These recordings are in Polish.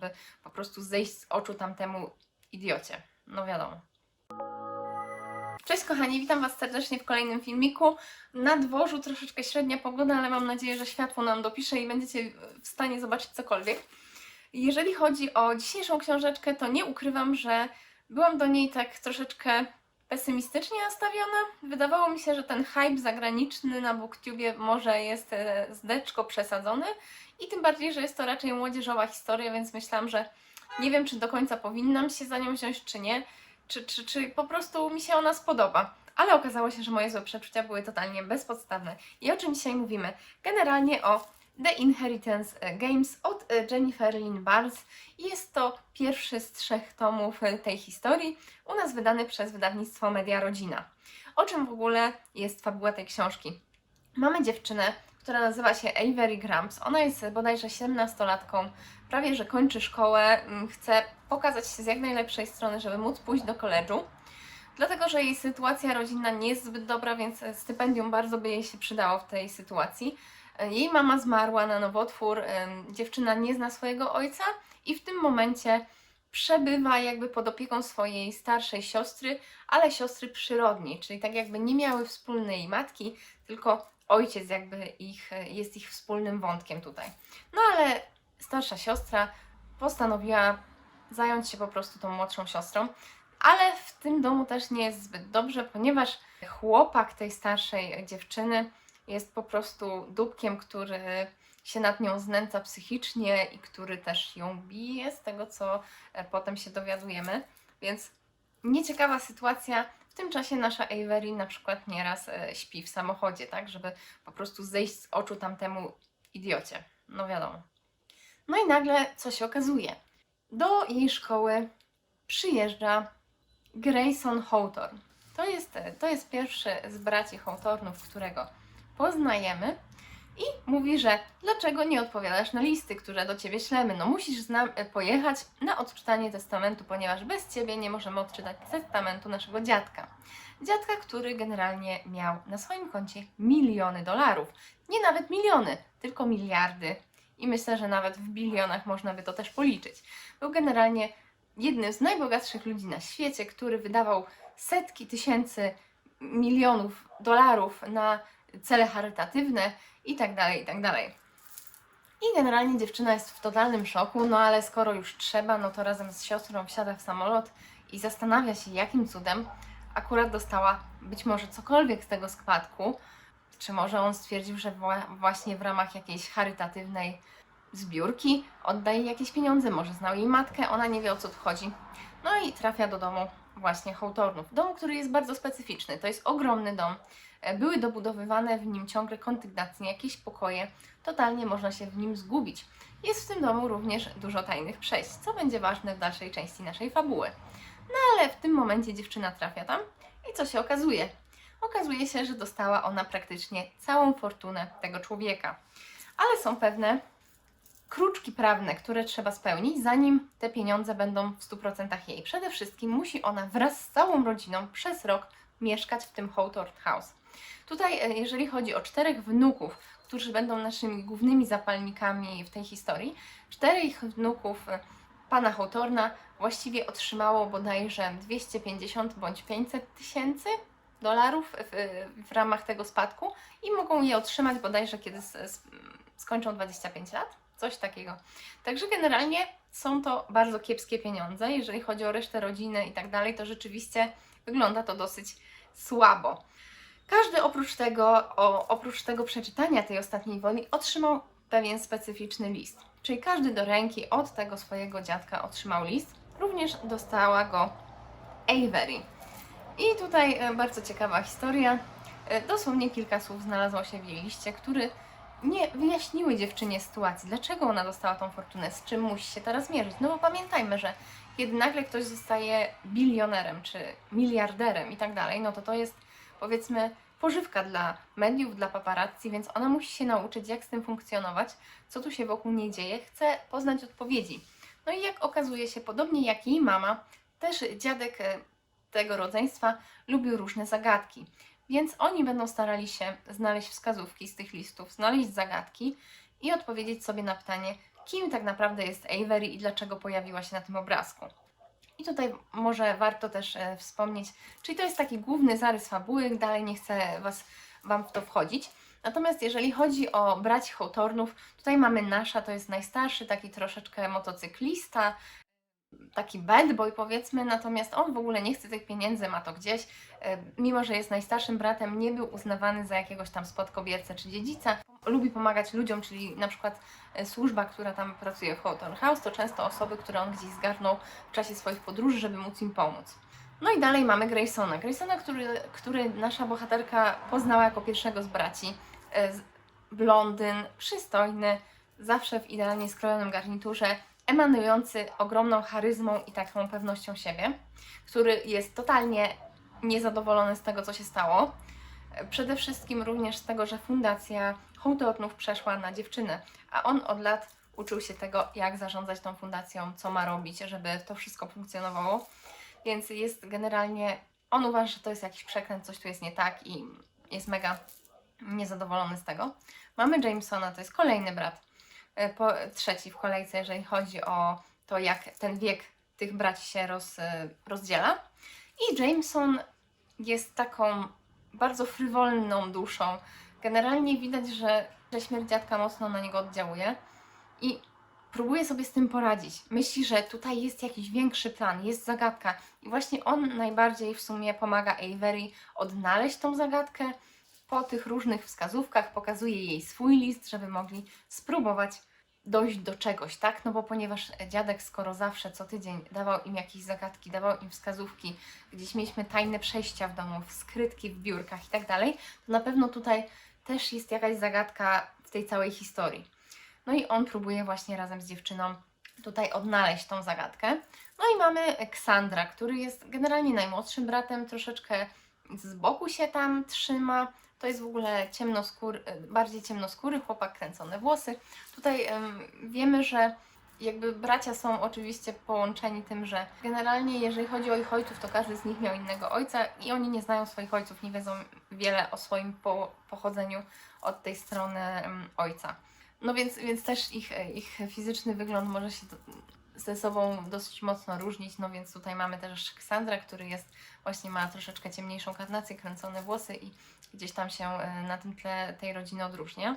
żeby po prostu zejść z oczu tamtemu idiocie. No wiadomo. Cześć kochani, witam Was serdecznie w kolejnym filmiku. Na dworzu troszeczkę średnia pogoda, ale mam nadzieję, że światło nam dopisze i będziecie w stanie zobaczyć cokolwiek. Jeżeli chodzi o dzisiejszą książeczkę, to nie ukrywam, że byłam do niej tak troszeczkę pesymistycznie nastawiona. Wydawało mi się, że ten hype zagraniczny na BookTubie może jest e, zdeczko przesadzony i tym bardziej, że jest to raczej młodzieżowa historia, więc myślałam, że nie wiem, czy do końca powinnam się za nią wziąć, czy nie, czy, czy, czy po prostu mi się ona spodoba. Ale okazało się, że moje złe przeczucia były totalnie bezpodstawne. I o czym dzisiaj mówimy? Generalnie o The Inheritance Games od e, Jennifer Lynn Barnes. Jest to pierwszy z trzech tomów tej historii, u nas wydany przez wydawnictwo Media Rodzina. O czym w ogóle jest fabuła tej książki? Mamy dziewczynę, która nazywa się Avery Grumps. Ona jest bodajże 17-latką, prawie że kończy szkołę, mm, chce pokazać się z jak najlepszej strony, żeby móc pójść do koledżu. Dlatego, że jej sytuacja rodzinna nie jest zbyt dobra, więc stypendium bardzo by jej się przydało w tej sytuacji. Jej mama zmarła na nowotwór, dziewczyna nie zna swojego ojca i w tym momencie przebywa jakby pod opieką swojej starszej siostry, ale siostry przyrodniej, czyli tak jakby nie miały wspólnej matki, tylko ojciec jakby ich, e, jest ich wspólnym wątkiem tutaj. No ale starsza siostra postanowiła zająć się po prostu tą młodszą siostrą, ale w tym domu też nie jest zbyt dobrze, ponieważ chłopak tej starszej dziewczyny jest po prostu dupkiem, który się nad nią znęca psychicznie i który też ją bije, z tego co e, potem się dowiadujemy. Więc nieciekawa sytuacja. W tym czasie nasza Avery na przykład nieraz e, śpi w samochodzie, tak, żeby po prostu zejść z oczu tamtemu idiocie. No wiadomo. No i nagle co się okazuje? Do jej szkoły przyjeżdża Grayson Hawthorne. To jest, to jest pierwszy z braci Hawthornów, którego poznajemy i mówi, że dlaczego nie odpowiadasz na listy, które do Ciebie ślemy? No musisz z e, pojechać na odczytanie testamentu, ponieważ bez Ciebie nie możemy odczytać testamentu naszego dziadka. Dziadka, który generalnie miał na swoim koncie miliony dolarów. Nie nawet miliony, tylko miliardy. I myślę, że nawet w bilionach można by to też policzyć. Był generalnie jednym z najbogatszych ludzi na świecie, który wydawał setki tysięcy milionów dolarów na cele charytatywne i tak dalej, i tak. I generalnie dziewczyna jest w totalnym szoku, no ale skoro już trzeba, no to razem z siostrą wsiada w samolot i zastanawia się, jakim cudem akurat dostała być może cokolwiek z tego składku. Czy może on stwierdził, że wła- właśnie w ramach jakiejś charytatywnej zbiórki oddaje jakieś pieniądze, może znał jej matkę, ona nie wie o co tu chodzi. No i trafia do domu właśnie Hawthornów. Domu, który jest bardzo specyficzny. To jest ogromny dom. E, Były dobudowywane w nim ciągle kondygnacje, jakieś pokoje. Totalnie można się w nim zgubić. Jest w tym domu również dużo tajnych przejść, co będzie ważne w dalszej części naszej fabuły. No ale w tym momencie dziewczyna trafia tam i co się okazuje? Okazuje się, że dostała ona praktycznie całą fortunę tego człowieka. Ale są pewne kruczki prawne, które trzeba spełnić, zanim te pieniądze będą w 100% jej. Przede wszystkim musi ona wraz z całą rodziną przez rok mieszkać w tym Hawthorne House. Tutaj, e, jeżeli chodzi o czterech wnuków, którzy będą naszymi głównymi zapalnikami w tej historii, czterech wnuków e, pana Hawthorna właściwie otrzymało bodajże 250 bądź 500 tysięcy dolarów w, w ramach tego spadku i mogą je otrzymać bodajże kiedy skończą 25 lat, coś takiego. Także generalnie są to bardzo kiepskie pieniądze. Jeżeli chodzi o resztę rodziny i tak dalej, to rzeczywiście wygląda to dosyć słabo. Każdy oprócz tego, o, oprócz tego przeczytania tej ostatniej woli otrzymał pewien specyficzny list. Czyli każdy do ręki od tego swojego dziadka otrzymał list. Również dostała go Avery. I tutaj e, bardzo ciekawa historia. E, Dosłownie kilka słów znalazło się w jej liście, który nie wyjaśniły dziewczynie sytuacji, dlaczego ona dostała tą fortunę, z czym musi się teraz mierzyć. No bo pamiętajmy, że kiedy nagle ktoś zostaje bilionerem czy miliarderem i tak dalej, no to to jest powiedzmy pożywka dla mediów, dla paparazzi, więc ona musi się nauczyć, jak z tym funkcjonować, co tu się wokół niej dzieje, chce poznać odpowiedzi. No i jak okazuje się, podobnie jak jej mama, też dziadek e, tego rodzeństwa lubił różne zagadki. Więc oni będą starali się znaleźć wskazówki z tych listów, znaleźć zagadki i odpowiedzieć sobie na pytanie, kim tak naprawdę jest Avery i dlaczego pojawiła się na tym obrazku. I tutaj może warto też e, wspomnieć, czyli to jest taki główny zarys fabuły, dalej nie chcę was, Wam w to wchodzić. Natomiast jeżeli chodzi o braci Hawthornów, tutaj mamy Nasza, to jest najstarszy, taki troszeczkę motocyklista, taki bad boy powiedzmy, natomiast on w ogóle nie chce tych pieniędzy, ma to gdzieś. E, Mimo, że jest najstarszym bratem, nie był uznawany za jakiegoś tam spadkobiercę czy dziedzica. Lubi pomagać ludziom, czyli na przykład e, służba, która tam pracuje w Hawthorne House, to często osoby, które on gdzieś zgarnął w czasie swoich podróży, żeby móc im pomóc. No i dalej mamy Graysona. Graysona, który, który nasza bohaterka poznała jako pierwszego z braci. E, Blondyn, przystojny, zawsze w idealnie skrojonym garniturze, emanujący ogromną charyzmą i taką pewnością siebie, który jest totalnie niezadowolony z tego, co się stało. Przede wszystkim również z tego, że fundacja Hawthornów przeszła na dziewczynę, a on od lat uczył się tego, jak zarządzać tą fundacją, co ma robić, żeby to wszystko funkcjonowało. Więc jest generalnie, on uważa, że to jest jakiś przekręt, coś tu jest nie tak i jest mega niezadowolony z tego. Mamy Jamesona, to jest kolejny brat, po, trzeci w kolejce, jeżeli chodzi o to, jak ten wiek tych braci się roz, e, rozdziela. I Jameson jest taką bardzo frywolną duszą. Generalnie widać, że, że śmierć dziadka mocno na niego oddziałuje i próbuje sobie z tym poradzić. Myśli, że tutaj jest jakiś większy plan, jest zagadka. I właśnie on najbardziej w sumie pomaga Avery odnaleźć tą zagadkę. Po tych różnych wskazówkach pokazuje jej swój list, żeby mogli spróbować dojść do czegoś, tak? No bo ponieważ dziadek, skoro zawsze co tydzień dawał im jakieś zagadki, dawał im wskazówki, gdzieś mieliśmy tajne przejścia w domu, skrytki w biurkach i tak dalej, to na pewno tutaj też jest jakaś zagadka w tej całej historii. No i on próbuje właśnie razem z dziewczyną tutaj odnaleźć tą zagadkę. No i mamy Ksandra, który jest generalnie najmłodszym bratem, troszeczkę z boku się tam trzyma. To jest w ogóle ciemnoskóry, bardziej ciemnoskóry chłopak, kręcone włosy. Tutaj em, wiemy, że jakby bracia są oczywiście połączeni tym, że generalnie jeżeli chodzi o ich ojców, to każdy z nich miał innego ojca i oni nie znają swoich ojców, nie wiedzą wiele o swoim po, pochodzeniu od tej strony ojca. No więc, więc też ich, ich fizyczny wygląd może się ze sobą dosyć mocno różnić, no więc tutaj mamy też Ksandra, który jest, właśnie ma troszeczkę ciemniejszą karnację, kręcone włosy i gdzieś tam się e, na tym tle tej rodziny odróżnia.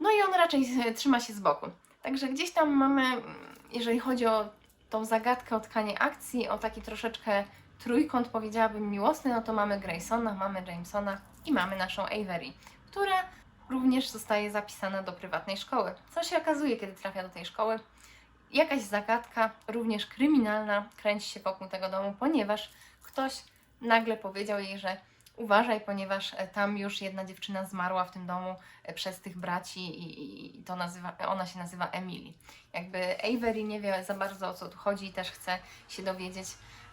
No i on raczej e, trzyma się z boku. Także gdzieś tam mamy, mm, jeżeli chodzi o tą zagadkę, o tkanie akcji, o taki troszeczkę trójkąt, powiedziałabym miłosny, no to mamy Graysona, mamy Jamesona i mamy naszą Avery, która również zostaje zapisana do prywatnej szkoły. Co się okazuje, kiedy trafia do tej szkoły? Jakaś zagadka, również kryminalna, kręci się wokół tego domu, ponieważ ktoś nagle powiedział jej, że uważaj, ponieważ e, tam już jedna dziewczyna zmarła w tym domu e, przez tych braci i, i- to nazywa, ona się nazywa Emily. Jakby Avery nie wie za bardzo o co tu chodzi i też chce się dowiedzieć,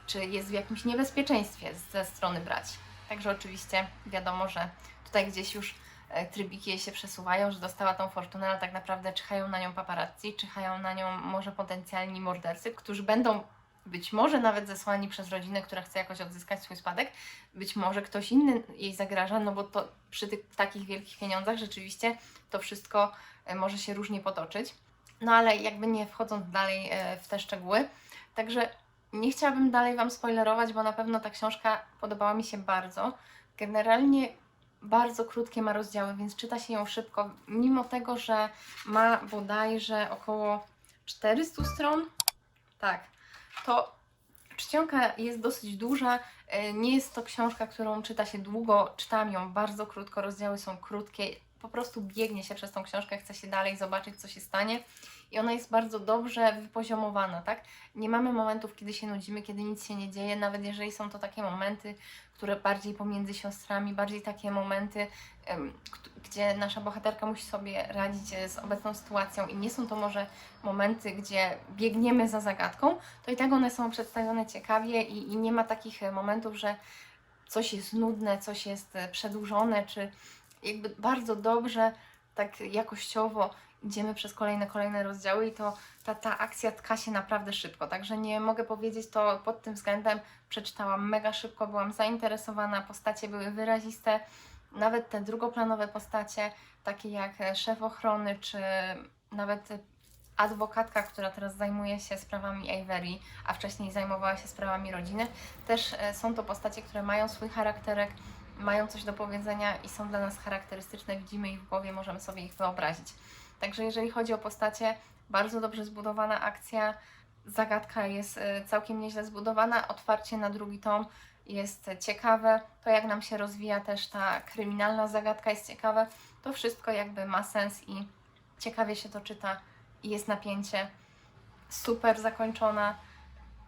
czy jest w jakimś niebezpieczeństwie ze strony braci. Także oczywiście wiadomo, że tutaj gdzieś już trybiki jej się przesuwają, że dostała tą fortunę, ale tak naprawdę czyhają na nią paparazzi, czyhają na nią może potencjalni mordercy, którzy będą być może nawet zesłani przez rodzinę, która chce jakoś odzyskać swój spadek, być może ktoś inny jej zagraża, no bo to przy tych takich wielkich pieniądzach rzeczywiście to wszystko e, może się różnie potoczyć. No ale jakby nie wchodząc dalej e, w te szczegóły, także nie chciałabym dalej Wam spoilerować, bo na pewno ta książka podobała mi się bardzo. Generalnie bardzo krótkie ma rozdziały, więc czyta się ją szybko, mimo tego, że ma bodajże około 400 stron. Tak, to czcionka jest dosyć duża. e, Nie jest to książka, którą czyta się długo. Czytam ją bardzo krótko, rozdziały są krótkie. Po prostu biegnie się przez tą książkę, chce się dalej zobaczyć, co się stanie. I ona jest bardzo dobrze wypoziomowana, tak? Nie mamy momentów, kiedy się nudzimy, kiedy nic się nie dzieje, nawet jeżeli są to takie momenty, które bardziej pomiędzy siostrami, bardziej takie momenty, gdzie nasza bohaterka musi sobie radzić e, z obecną sytuacją i nie są to może momenty, gdzie biegniemy za zagadką, to i tak one są przedstawione ciekawie i, i nie ma takich e, momentów, że coś jest nudne, coś jest e, przedłużone, czy jakby bardzo dobrze, tak jakościowo idziemy przez kolejne, kolejne rozdziały i to ta, ta akcja tka się naprawdę szybko. Także nie mogę powiedzieć to pod tym względem. Przeczytałam mega szybko, byłam zainteresowana, postacie były wyraziste. Nawet te drugoplanowe postacie, takie jak szef ochrony, czy nawet adwokatka, która teraz zajmuje się sprawami Avery, a wcześniej zajmowała się sprawami rodziny. Też e, są to postacie, które mają swój charakterek, mają coś do powiedzenia i są dla nas charakterystyczne, widzimy ich w głowie, możemy sobie ich wyobrazić. Także jeżeli chodzi o postacie, bardzo dobrze zbudowana akcja, zagadka jest e, całkiem nieźle zbudowana, otwarcie na drugi tom jest ciekawe, to jak nam się rozwija też ta kryminalna zagadka jest ciekawe, to wszystko jakby ma sens i ciekawie się to czyta i jest napięcie, super zakończona.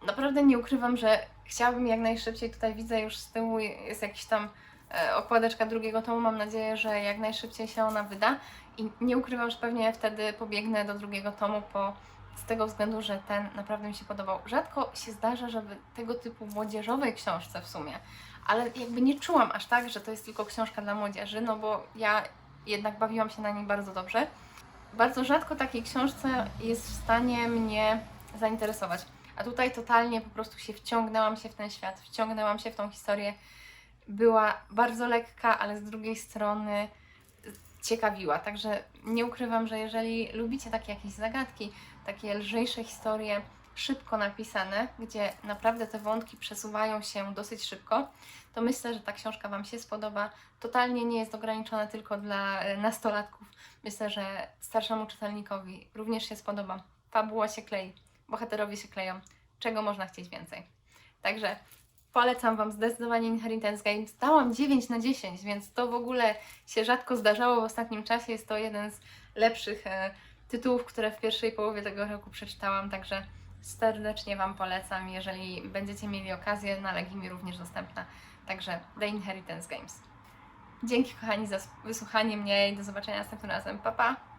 Naprawdę nie ukrywam, że chciałabym jak najszybciej, tutaj widzę już z tyłu jest jakiś tam okładeczka drugiego tomu, mam nadzieję, że jak najszybciej się ona wyda i nie ukrywam, że pewnie wtedy pobiegnę do drugiego tomu po z tego względu, że ten naprawdę mi się podobał. Rzadko się zdarza, żeby tego typu młodzieżowej książce w sumie, ale jakby nie czułam aż tak, że to jest tylko książka dla młodzieży, no bo ja jednak bawiłam się na niej bardzo dobrze. Bardzo rzadko takiej książce jest w stanie mnie zainteresować. A tutaj totalnie po prostu się wciągnęłam się w ten świat, wciągnęłam się w tą historię. Była bardzo lekka, ale z drugiej strony ciekawiła. Także nie ukrywam, że jeżeli lubicie takie jakieś zagadki, takie lżejsze historie, szybko napisane, gdzie naprawdę te wątki przesuwają się dosyć szybko, to myślę, że ta książka Wam się spodoba. Totalnie nie jest ograniczona tylko dla e, nastolatków. Myślę, że starszemu czytelnikowi również się spodoba. Fabuła się klei, bohaterowie się kleją. Czego można chcieć więcej? Także polecam Wam zdecydowanie Inheritance Games. Dałam 9 na 10, więc to w ogóle się rzadko zdarzało w ostatnim czasie. Jest to jeden z lepszych e, tytułów, które w pierwszej połowie tego roku przeczytałam, także serdecznie Wam polecam, jeżeli będziecie mieli okazję, na Legimi również dostępna. Także The Inheritance Games. Dzięki kochani za wysłuchanie mnie i do zobaczenia następnym razem. Pa, pa!